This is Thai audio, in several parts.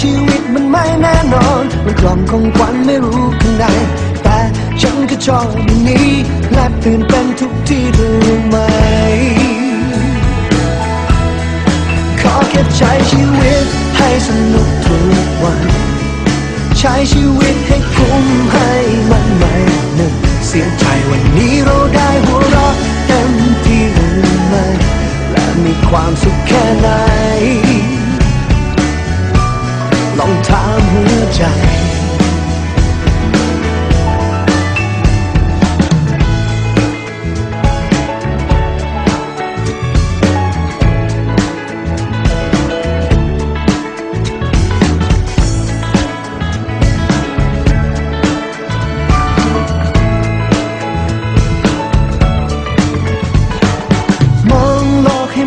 ชีวิตมันไม่แน่นอน มันกล่อมของขวัญไม่รู้ข้างใน แต่ฉันก็ชอบอย่างนี้และตื่นเต้นทุกที่รู้ไหม ขอแค่ใช้ชีวิตให้สนุกทุกวัน ใช้ชีวิตให้คุ้มให้มันไม่หนึ่งเสียใจ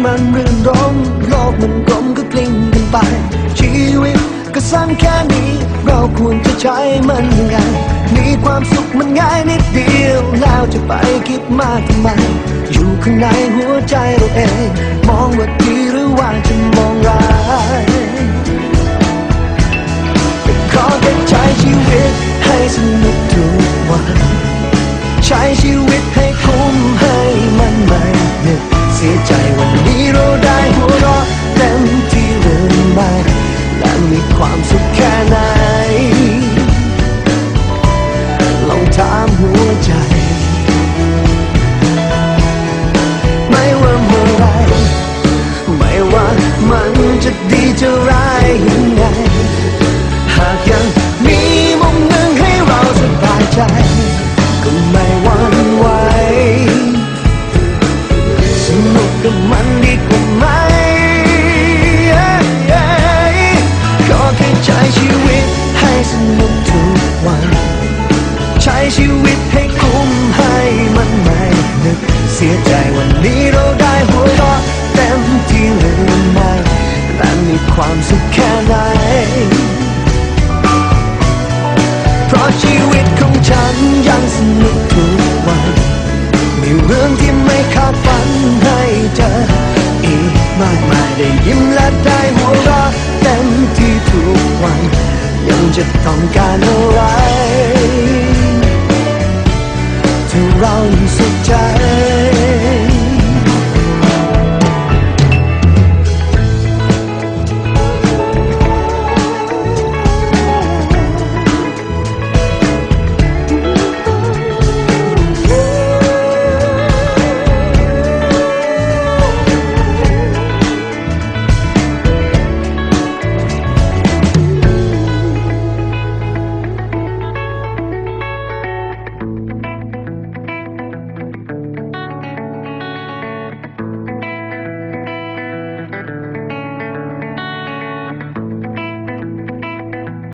มันรื่นรมโลกมันกลมก็กลิ้งกันไป ชีวิตก็สั้นแค่นี้ เราควรจะใช้มันยังไง มีความสุขมันง่ายนิดเดียว แล้วจะไปคิดมากทำไม อยู่ข้างในหัวใจเราเอง มองว่าดีหรือว่าจะมองร้ายขอแค่ใช้ชีวิตให้สนุกทุก ความสุขแค่ไหน เพราะชีวิตของฉันยังสนุกทุกวัน มีเรื่องที่ไม่คาดฝันให้เจอ อีกมากมายได้ยิ้มและได้หัวเราะเต็มที่ทุกวัน ยังจะต้องการอะไร